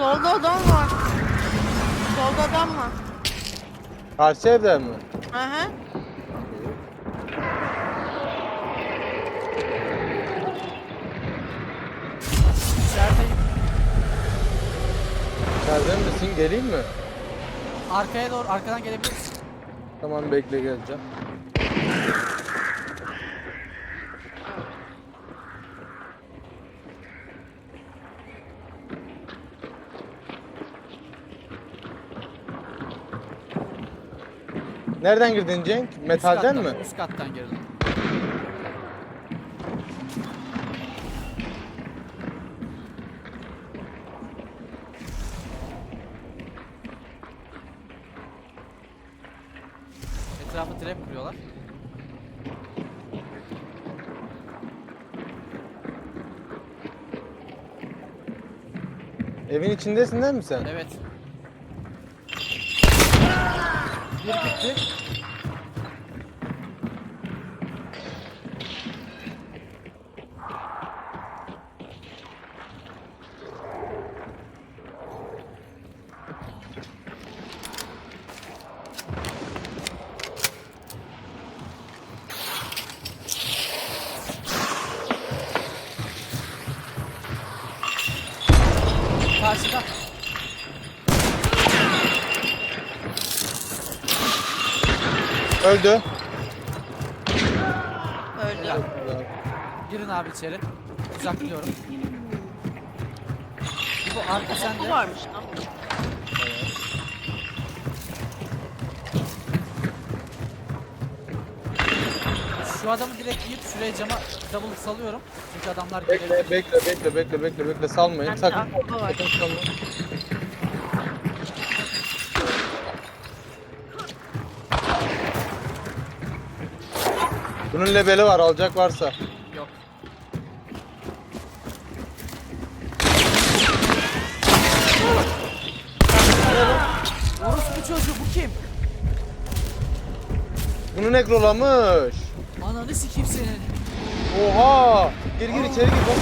Solda adam var. Solda adam var. Karşı evde mi? Hı hı. İçerideyim. İçeride misin? Geleyim mi? Arkaya doğru arkadan gelebiliriz. Tamam bekle geleceğim. Nereden girdin Cenk? Metalden mi? Üst kattan girdim. Etrafı trap kuruyorlar. Evin içindesin değil mi sen? Evet. 모르겠지? 다시 가. Öldü. Öldü. Girin abi içeri. Uzaklıyorum. Bu arka Bu sende. varmış lan. Şu adamı direkt yiyip şuraya cama double salıyorum. Çünkü adamlar Bekle gelebilir. bekle bekle bekle bekle bekle salmayın. Bende Sakın. var. sakın salmayın. Bunun lebeli var alacak varsa. Yok. Orospu çocuğu bu kim? Bunu nekrolamış. Ananı sikeyim senin. Oha! Gir gir içeri gir bak.